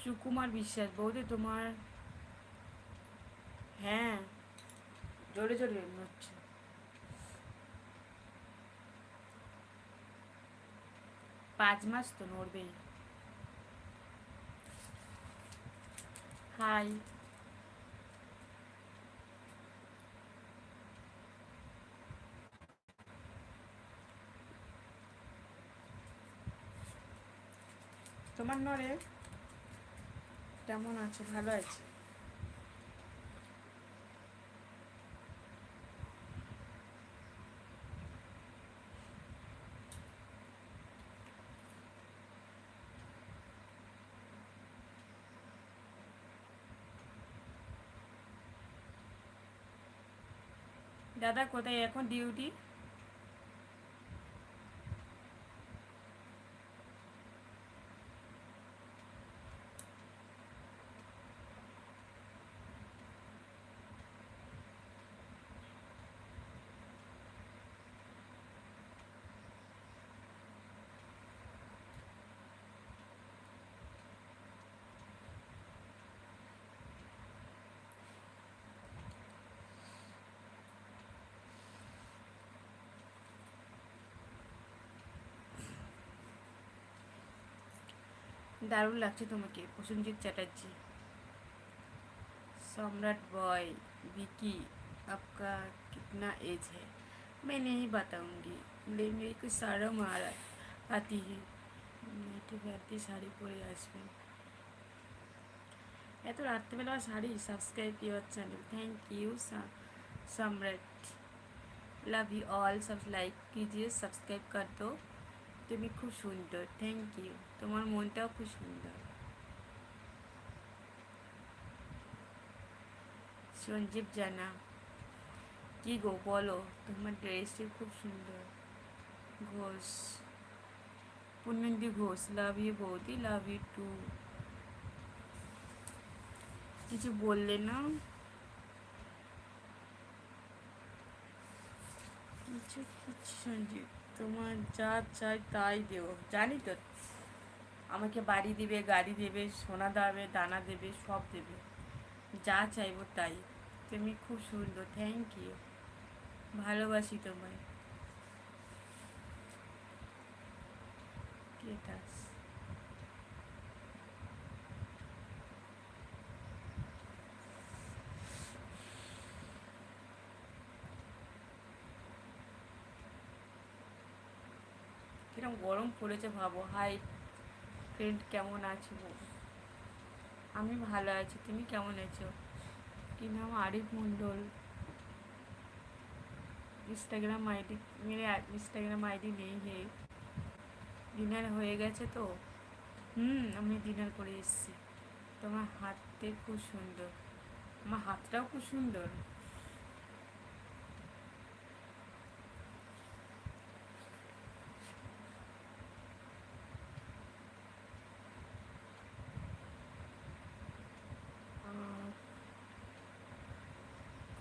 সুকুমার বিশ্বাস। বৌদি, তোমার হ্যাঁ জোরে জোরে নড়ছে। পাঁচ মাস তো নড়বেই। হাই। তোমার নড়ে? কেমন আছো? ভালো আছে। দাদা কোথায় এখন ডিউটি दारुण লাগছে তোমাকে প্রসেনজিৎ চ্যাটার্জি सम्राट बॉय विकी आपका कितना एज है मैं नहीं बताऊंगी ले मेरे को शर्म आ रहा आती है মেয়েটি ব্যাটি শাড়ি পরে আসবেন এত রাত্রেবেলা sari subscribe your channel thank you Samrat love you all सब लाइक कीजिए सब्सक्राइब कर दो তুমি খুব সুন্দর থ্যাংক ইউ তোমার মনটাও খুব সুন্দর। সঞ্জীব জানা, কি গো বলো, তোমার ড্রেসটি খুব সুন্দর। ঘোষ পুণ্যন্দি ঘোষ লাভ ইউ বৌদি লাভ ইউ টু কিছু বললে না? কিছু কিছু সঞ্জীব। তোমার যা চাই তাই দেও। জানি তো, আমাকে বাড়ি দেবে, গাড়ি দেবে, সোনা দেবে, দানা দেবে, সব দেবে। যা চাইব তাই। তুমি খুব সুন্দর থ্যাংক ইউ ভালোবাসি তোমায়। কেটাস কিরম গরম পড়েছে ভাবো। হাই ফ্রেন্ড কেমন আছো? আমি ভালো আছি, তুমি কেমন আছো? কি নাম? আরিফ মণ্ডল। ইনস্টাগ্রাম আইডি মেরে ইনস্টাগ্রাম আইডি নেই হে। ডিনার হয়ে গেছে তো? হুম, আমি ডিনার করে এসেছি। তোমার হাতে খুব সুন্দর। আমার হাতটাও খুব সুন্দর।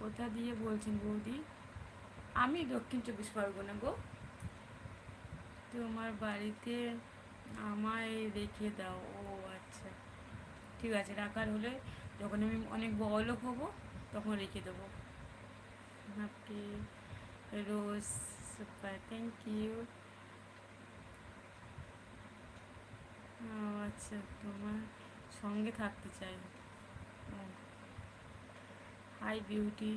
কোথা দিয়ে বলছেন বৌদি, আমি দক্ষিণ চব্বিশ পরগনা গো। তোমার বাড়িতে আমায় রেখে দাও। ও আচ্ছা ঠিক আছে, রাখার হলে যখন আমি অনেক বড়লোক হব, তখন রেখে দেবো। আপনাকে রোজ সুপার থ্যাংক ইউ আচ্ছা তোমার সঙ্গে থাকতে চাই। Hi beauty.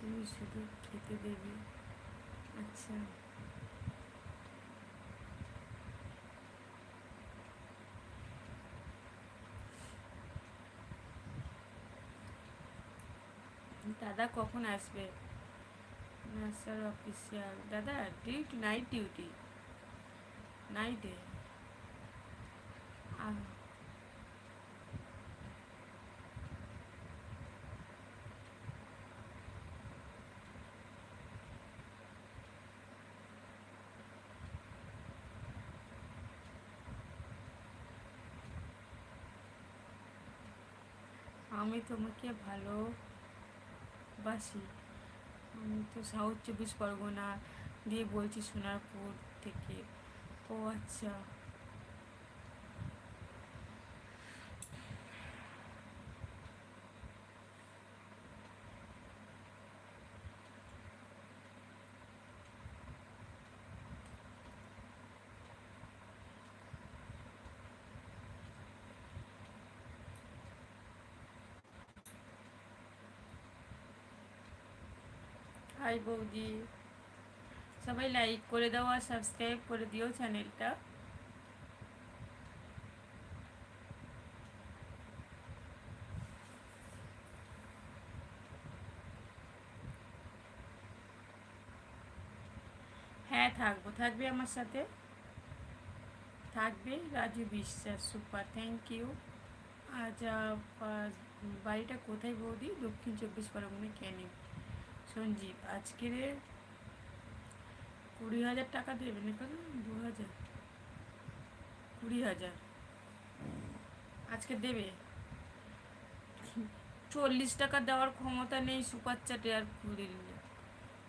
তুমি শুধু খেতে দেবে। আচ্ছা। দাদা কখন আসবে? Sir official. দাদা ডিউটি নাইট ডিউটি নাইটে আমি তোমাকে ভালোবাসি। আমি তো সাউথ চব্বিশ পরগনা দিয়ে বলছি সোনারপুর থেকে। ও আচ্ছা। হাই বৌদি। সবাই লাইক করে দাও আর সাবস্ক্রাইব করে দিও চ্যানেলটা হ্যাঁ থাকব, থাকবে আমার সাথে। থাকবে রাজু বিশ্বাস সুপার থ্যাংক ইউ আজ বাড়িটা কোথায় বৌদি? দক্ষিণ চব্বিশ পরগনা ক্যানিং সঞ্জীব, আজকের কুড়ি হাজার টাকা দেবেন এখানে দু হাজার। কুড়ি হাজার। আজকে দেবে। চল্লিশ টাকা দেওয়ার ক্ষমতা নেই সুপার চাটে আর কুড়ি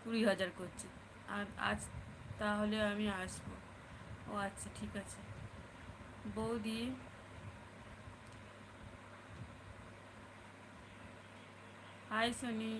কুড়ি হাজার করছে। আর আজ তাহলে আমি আসব। ও আচ্ছা ঠিক আছে। বৌদি, হাই সোনি।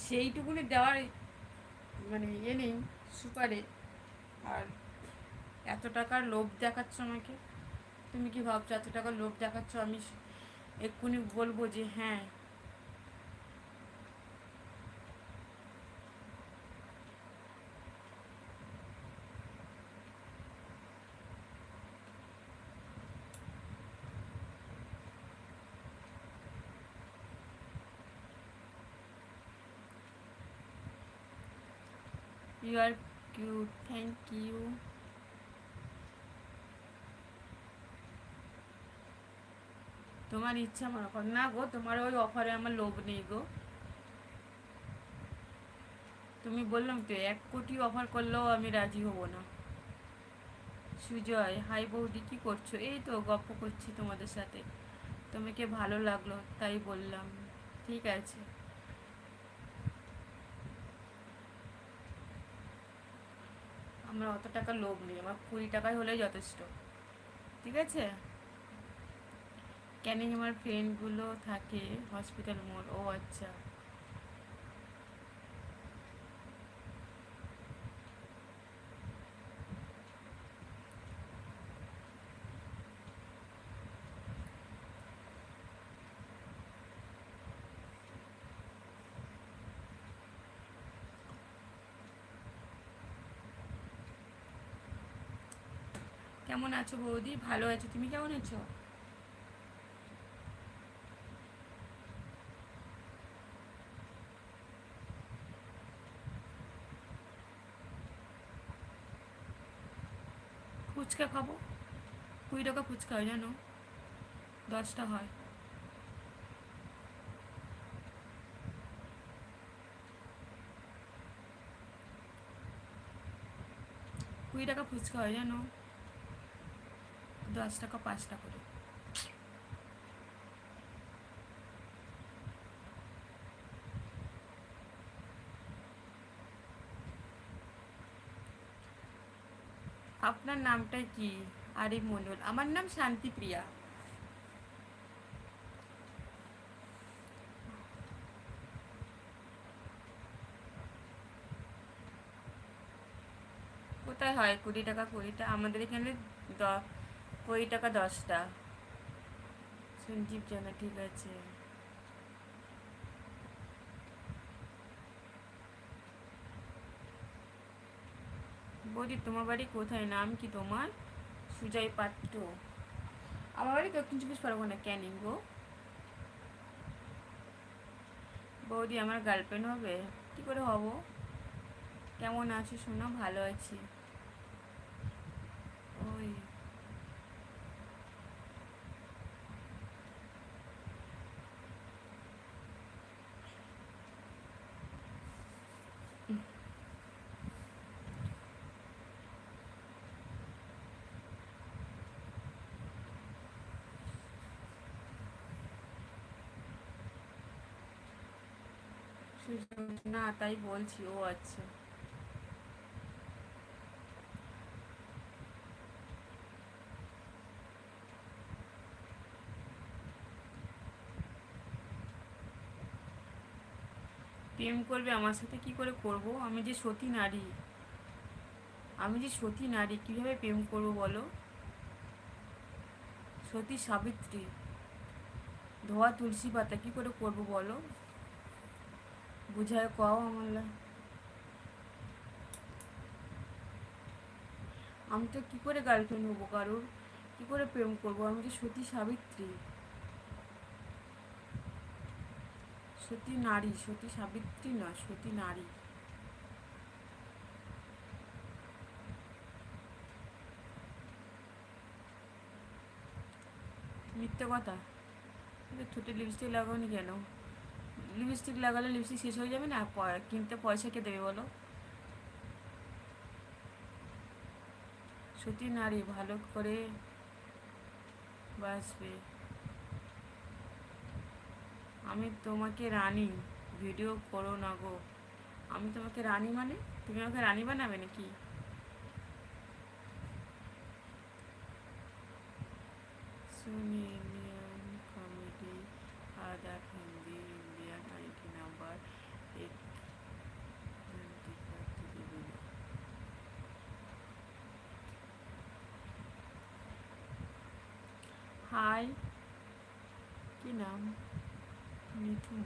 সেইটুকুনি দেওয়ার মানে ইয়ে নেই, সুপারে। আর এত টাকার লোভ দেখাচ্ছ আমাকে? তুমি কি ভাবছ এত টাকার লোভ দেখাচ্ছ? আমি এক্ষুনি বলব যে হ্যাঁ you are cute thank you তোমার ইচ্ছা মনে কর। না গো, তোমার ওই অফারে আমার লোভ নেই গো। তুমি বললাম তো, এক কোটি অফার করলেও আমি রাজি হব না। সুজয়, হাই বৌদি, কি করছ? এই তো গল্প করছি তোমাদের সাথে। তোমাকে ভালো লাগল, তাই বললাম। ঠিক আছে। আমার অত টাকা লোভ নেই, আমার কুড়ি টাকায় হলেই যথেষ্ট। ঠিক আছে? ক্যানিং আমার ফ্রেন্ডগুলো থাকে হসপিটাল মোড়? ও আচ্ছা। কেমন আছো বৌদি? ভালো আছো। তুমি কেমন আছো? ফুচকা খাব? কুড়ি টাকা ফুচকা হয়, জানো? দশটা হয়। কুড়ি টাকা ফুচকা হয়, জানো? দশ টাকা পাঁচটা করে আপনার নামটা কি? আরিফ মণ্ডল আমার নাম শান্তিপ্রিয়া। কোথায় হয় কুড়ি টাকা, কুড়িটা? আমাদের এখানে দ- কুড়ি টাকা দশটা। সঞ্জীব জানা, ঠিক আছে। বৌদি, তোমার বাড়ি কোথায়? নাম কি তোমার? সুজয় পাত্র। আমার বাড়ি দক্ষিণ চব্বিশ পরগনা, ক্যানিং গো। বৌদি, আমার গার্লফ্রেন্ড হবে? কি করে হব? কেমন আছো? শোনো, ভালো আছি ওই সুইচ না, তাই বলছি, ও আচ্ছা। প্রেম করবে, আমার সাথে কি করে করব? আমি যে সতী নারী। আমি যে সতী নারী, কীভাবে প্রেম করব বলো? সতী সাবিত্রী। ধোয়া তুলসী পাতা কি করে করব বলো? বুঝায় কও আমার আমি তো কি করে গার্লফ্রেন্ড হব কারোর? কি করে প্রেম করব? আমি যে সতী সাবিত্রী। সতী নারী, সতী সাবিত্রী না, সতী নারী। মিথ্যে কথা? ঠোঁটে লিপস্টিক লাগাওনি কেন? লিপস্টিক লাগালে লিপস্টিক শেষ হয়ে যাবে না? কিনতে পয়সা কে দেবে বলো? সত্যি নারী ভালো করে বাঁচবে। আমি তোমাকে রানী ভিডিও করো না গো। আমি তোমাকে রানী মানে? তুমি আমাকে রানী বানাবে নাকি? Sunil comedy other Ai, que não. Bonito.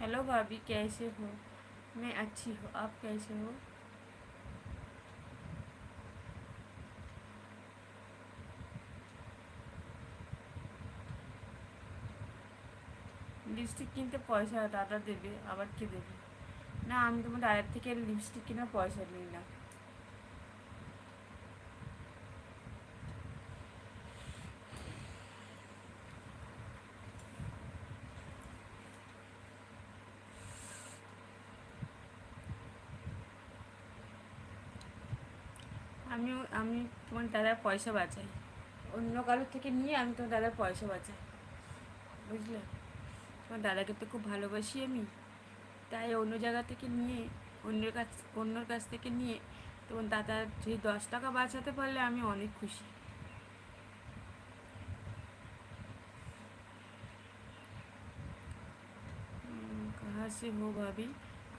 Hello भाभी कैसे हो मैं अच्छी हूँ आप कैसे हो লিপস্টিক কিনতে পয়সা দাদা দেবে আবার কে দেবে না আমি তোমার দাদার থেকে লিপস্টিক কেনার পয়সা নিই না আমি আমি তোমার দাদার পয়সা বাঁচাই অন্য কারোর থেকে নিয়ে আমি তোমার দাদার পয়সা বাঁচাই বুঝলে তোমার দাদাকে তো খুব ভালোবাসি আমি তাই অন্য জায়গা থেকে নিয়ে অন্যের কাছ অন্যর কাছ থেকে নিয়ে তোমার দাদার যদি দশ টাকা বাঁচাতে পারলে আমি অনেক খুশি कहाँ से हो भाभी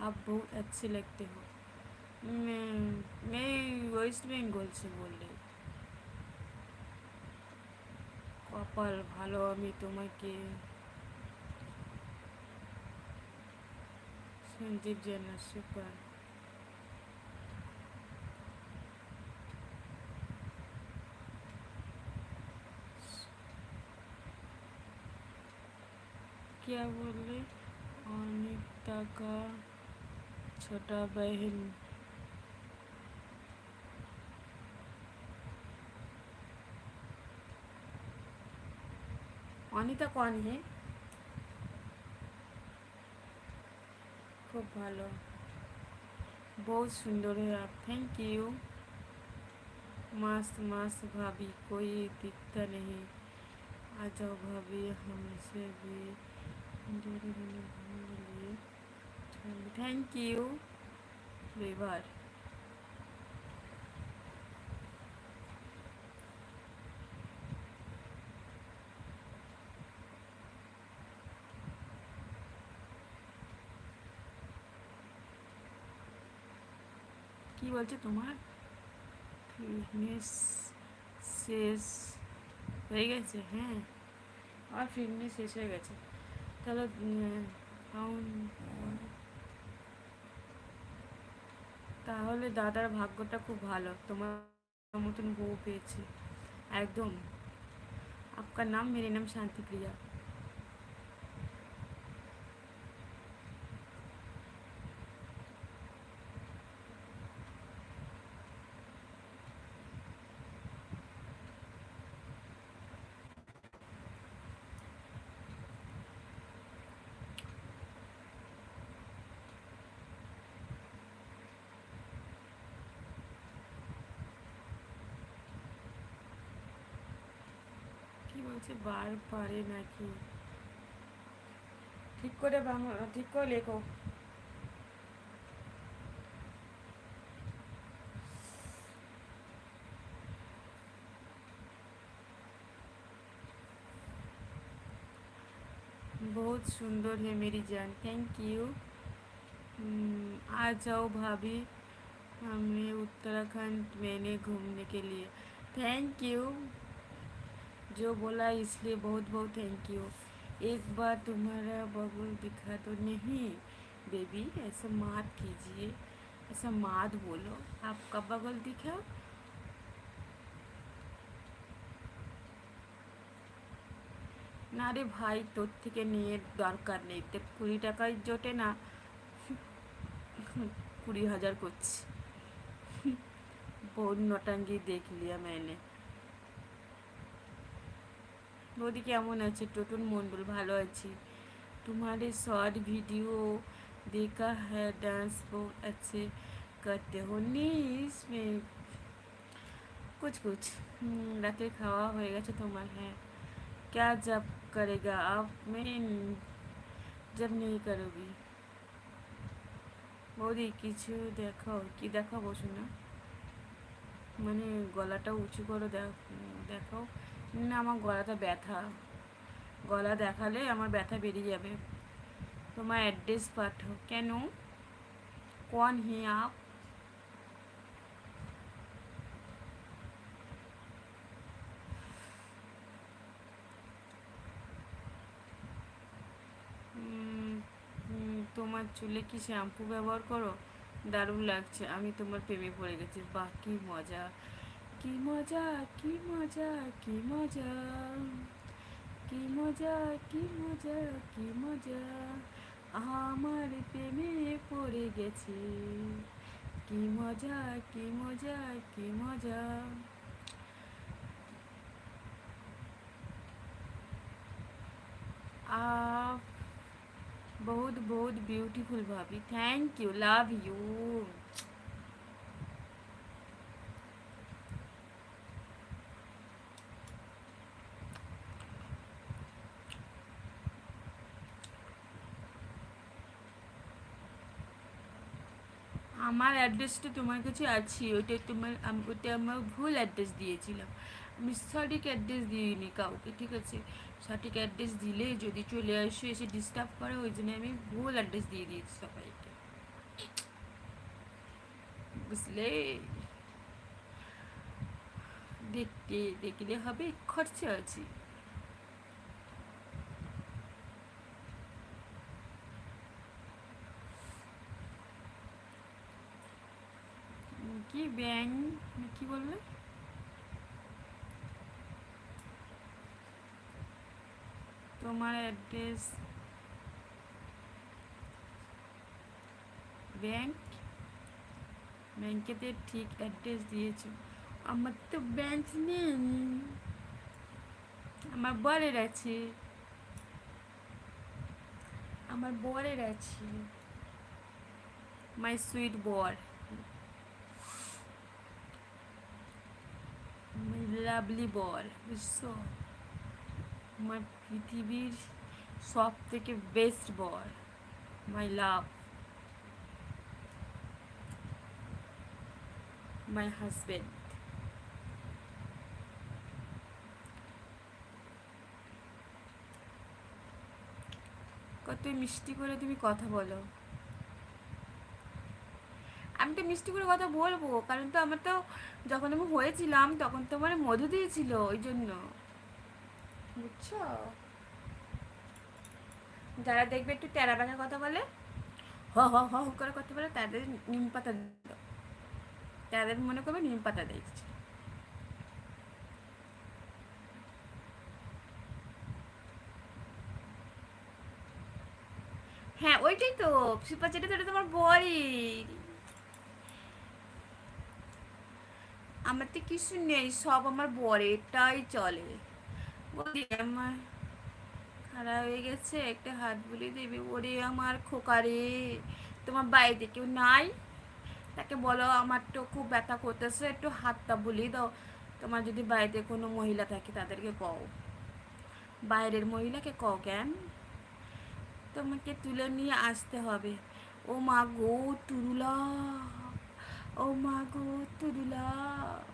आप बहुत अच्छे लगते हो मैं ওয়েস্ট বেঙ্গল সে বললে কপাল ভালো আমি তোমাকে সঞ্জীব জেনা সুপার क्या बोले अनिता का छोटा बहन অনিতা কন হে খুব ভালো बहुत सुंदर है आप थैंक यू मस्त मस्त भाभी कोई दिखता नहीं आ जाओ भाभी हमसे भी थैंक यू विवार কি বলছে তোমার? ফিটনেস শেষ হয়ে গেছে হ্যাঁ? আমার ফিটনেস শেষ হয়ে গেছে। তাহলে তাহলে দাদার ভাগ্যটা খুব ভালো। তোমার মতন বউ পেয়েছে। একদম। আপনার নাম মেরে নাম শান্তিপ্রিয়া বলছে বার পারে নাকি ঠিক করে বাংলা ঠিক করে লেখো बहुत सुंदर है मेरी जान थैंक यू आ जाओ भाभी हमें उत्तराखंड मैंने घूमने के लिए थैंक यू जो बोला इसलिए बहुत बहुत थैंक यू एक बार तुम्हारा बगल दिखा तो नहीं बेबी ऐसा मात कीजिए ऐसा मात बोलो आपका बगल दिखा না রে ভাই তোর থেকে নিয়ে দরকার নেই তো কুড়ি টাকায় জোটে না কুড়ি হাজার করছি বহুত নটাঙ্গি দেখ লিয়া मैंने বৌদি কেমন আছে টোটন মন্ডল ভালো আছি तुम्हारे शॉर्ट वीडियो देखा है डांस बहुत अच्छे करते हो नहीं इसमें कुछ कुछ রাতে খাওয়া হয়ে গেছে তোমার হ্যাঁ क्या जब करेगा आप मैं जब नहीं करोगी বৌদি কিছু দেখাও কি দেখাবো শোনা মানে গলাটা উঁচু করে দেখাও না, আমার গলাটা ব্যথা। গলা দেখালে আমার ব্যথা বেরিয়ে যাবে। তোমার অ্যাড্রেস পাঠাও কেন? কন হি আপ? তোমার চুলে কি শ্যাম্পু ব্যবহার করো? দারুণ লাগছে। আমি তোমার প্রেমে পড়ে গেছি। বাকি মজা। কি মজা কি মজা কি মজা কি মজা কি মজা কি মজা আমার প্রেমে পড়ে গেছে কি মজা কি মজা কি মজা आप बहुत बहुत ब्यूटीफुल भाभी थैंक यू लव यू আমার অ্যাড্রেসটা তোমার কাছে আছে, ওইটা তোমার ওটা আমার ভুল অ্যাড্রেস দিয়েছিলাম। আমি সঠিক অ্যাড্রেস দিইনি কাউকে, ঠিক আছে? সঠিক অ্যাড্রেস দিলে যদি চলে আসে, এসে ডিস্টার্ব করে, ওই জন্য আমি ভুল অ্যাড্রেস দিয়ে দিয়েছি সবাইকে। বুঝলে? দেখতে, দেখলে হবে, খরচা আছে। কি ব্যাংক কি বললে? তোমার অ্যাড্রেস ব্যাংক? ব্যাংকেতে ঠিক অ্যাড্রেস দিয়েছ। আমার তো ব্যাংক নেই। আমার বরের আছে। আমার বরের আছে। মাই সুইট বর মাই লাভলি বর বুঝছ? আমার পৃথিবীর সব থেকে বেস্ট বর মাই লাভ মাই হাজবেন্ড কত মিষ্টি করে তুমি কথা বলো। আমি তো মিষ্টি করে কথা বলব কারণ তো আমার তো যখন আমি হয়েছিলাম তখন তো আমার মধু দিয়েছিল ওই জন্য। বুঝছ? যারা দেখবে একটু টেরা বেঁকা কথা বলে হ হ হ। করে কথা বলে তাদের নিম পাতা তাদের মনে করবে নিম পাতা দেখছে হ্যাঁ ওইটাই তো সুপার চেটে তোমার বড়ি। আমার তো কিছু নেই, সব আমার বরেটাই চলে। বলি, আমার খারাপ হয়ে গেছে, একটা হাত বলি দেবে ওরে আমার খোকারে। তোমার বাড়িতে কেউ নাই? তাকে বলো আমার তো খুব ব্যথা করতেছে, একটু হাতটা বলি দাও। তোমার যদি বাড়িতে কোনো মহিলা থাকে, তাদেরকে কও। বাইরের মহিলাকে ক কেন? তোমাকে তুলে নিয়ে আসতে হবে। ও মা গো, তুরুলা। Oh my God, to the love.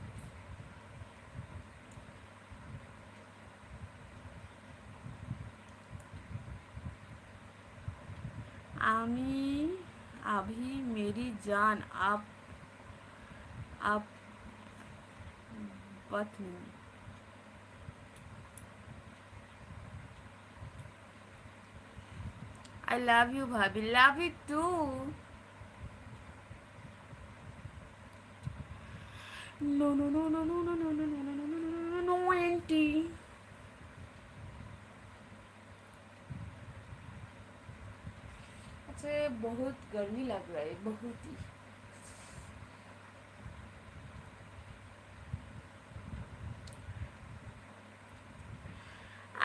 आमी अभी मेरी जान आप आप पत्नी। आई लव यू भाभी। Love you too No, no, no, no, no, no, no, no, no, no, no, no, no, no, no, auntie. अच्छा बहुत गर्मी लग रहा है बहुत ही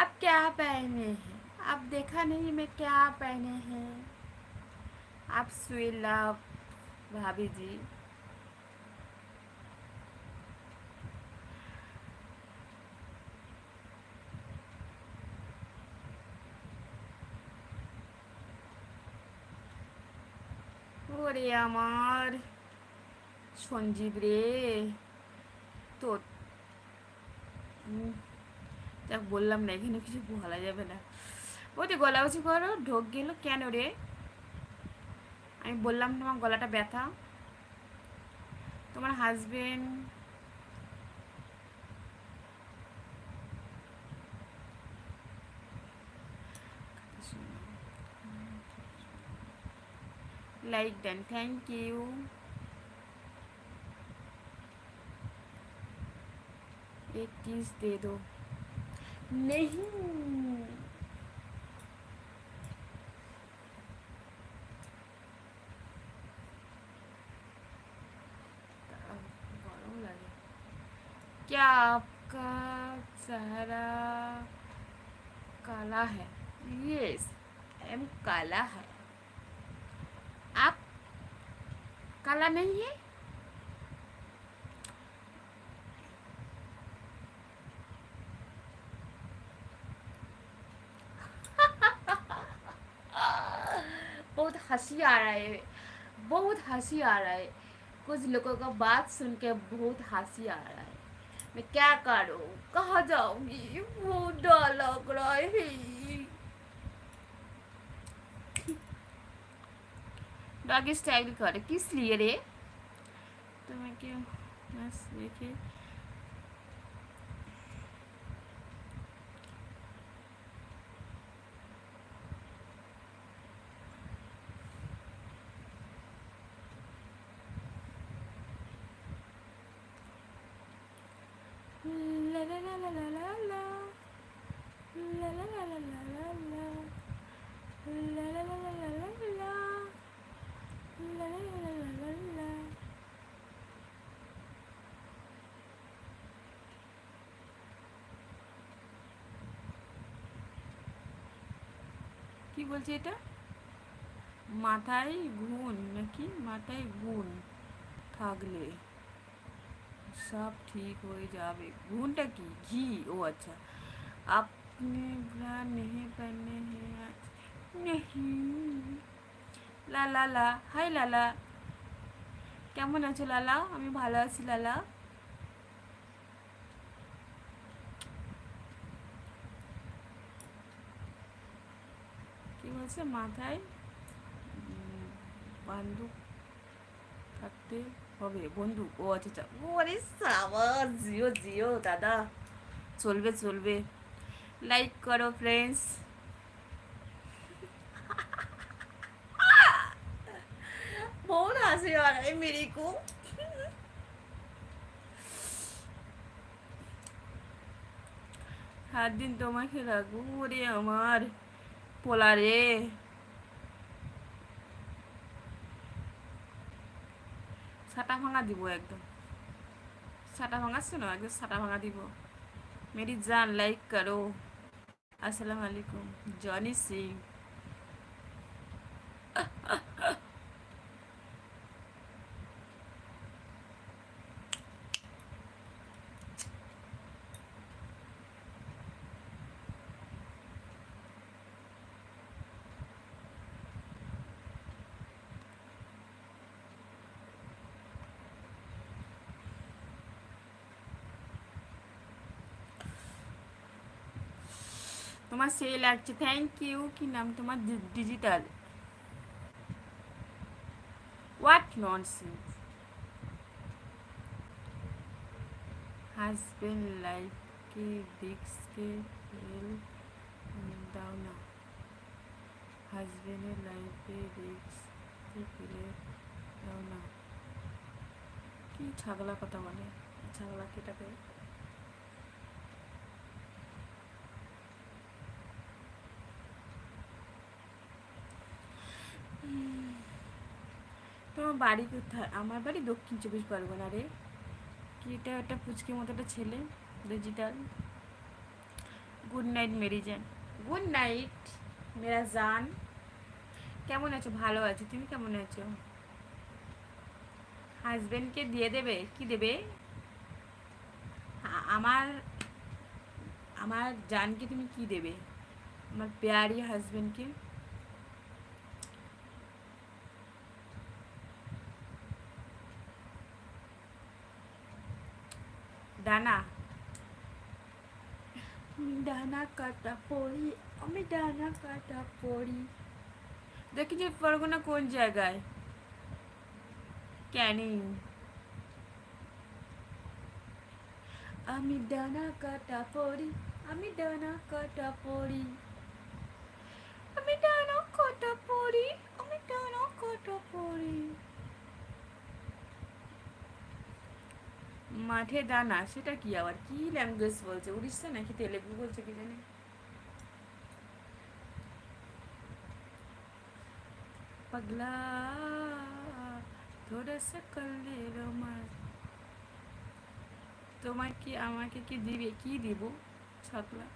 आप क्या पहने हैं आप देखा नहीं मैं क्या पहने हैं आप सुला भाभी जी আমার। সঞ্জীব রে তো দেখ, বললাম না, এখানে কিছু বলা যাবে না। বলছি গলা উঁচু করো, ঢোক গেল কেন রে? আমি বললাম তোমার গলাটা ব্যথা। তোমার husband like done thank you एक चीज़ दे दो नहीं क्या आपका चेहरा काला है? यस एम काला है आप काला नहीं है? बहुत हँसी आ रहा है। बहुत हँसी आ रहा है। कुछ लोगों का बात सुन के बहुत हँसी आ रहा है। मैं क्या करूँ? कहाँ जाऊँगी? बहुत डर लग रहा है। डॉगी स्टाइल कर किस लिए रे तो मैं क्या बस देखिए কি বলছে এটা? মাথায় ঘুণ নাকি? মাথায় গুণ থাকলে সব ঠিক হয়ে যাবে। ঘুণটা কি? ঘি? ও আচ্ছা। আপনি ভ্রা নেহে হে লালা লা। হাই লালা। কেমন আছো লালা? আমি ভালো আছি লালা। কি বলছে মাথায় উম, বান্দুক থাকতে হবে বন্ধু ও আচ্ছা আচ্ছা ওরে সাবার জিও জিও দাদা চলবে চলবে লাইক করো ফ্রেন্ডস बहुत हंसी आ रहा है मेरे को সাত দিন তোমাকে রাখবো ওরে আমার পোলা রে সাটা ভাঙা দিব একদম সাটা ভাঙা না একদম সাটা ভাঙা দিব মেরি জান লাইক করো আসসালামু আলাইকুম জনি সিং তোমার সে লাগছে থ্যাংক ইউ কি নাম তোমার? ডিজিটাল হোয়াট ননসেন্স হাজবেন্ড লাইফকে রিক্সকে হেল্প দাও না। হাজবেন্ডের লাইফে রিক্সকে ফেলে দাও না। কি ছাগলা কথা বলে? ছাগলা কেটাকে তোমার বাড়ি কোথায়? আমার বাড়ি দক্ষিণ চব্বিশ পরগনা রে। কি এটা একটা পুচকি মতো একটা ছেলে ডিজিটাল। গুড নাইট মেরি জান গুড নাইট মেরা জান। কেমন আছো? ভালো আছো। তুমি কেমন আছো? হাজবেন্ডকে দিয়ে দেবে? কি দেবে? আমার আমার জানকে তুমি কি দেবে? আমার পেয়ারি হাজবেন্ডকে ডানা? ডানা কাটা পড়ি আমি ডানা কাটা পড়ি দেখি যে পরগনা কোন জায়গায়? ক্যানিং। আমি ডানা কাটা পড়ি আমি ডানা কাটা পড়ি আমি ডানা কাটা পড়ি আমি ডানা কাটা পড়ি মাঠে দানা, সেটা কি আবার? কি ল্যাঙ্গুয়েজ বলছে? উড়িষ্যা নাকি তেলেগু বলছে কি জানি? পাগলা তোমার কি, আমাকে কি দিবে? কি দিব? ছাকলা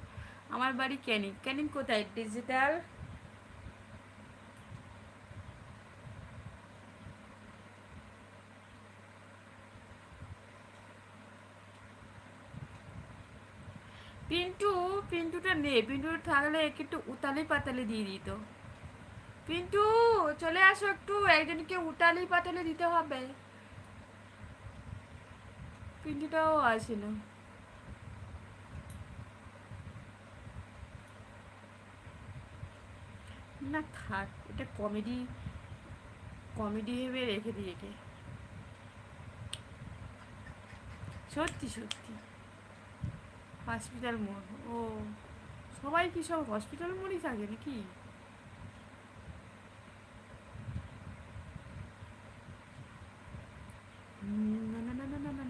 আমার বাড়ি ক্যানিং। ক্যানিং কোথায়? ডিজিটাল পিন্টুটা নে পিন্টু থাকলে একে একটু উতালি পাতালি দিয়ে দিত। পিন্টু, চলে আসো একটু, একজনকে উতালি পাতালি দিতে হবে। পিন্টুটাও আসে না না থাক, এটা কমেডি কমেডি ভেবে রেখে দিই একে। সত্যি সত্যি। হসপিটাল মোড়। ও, সবাই কি সব হসপিটাল মোড়ই থাকে নাকি? না না না না না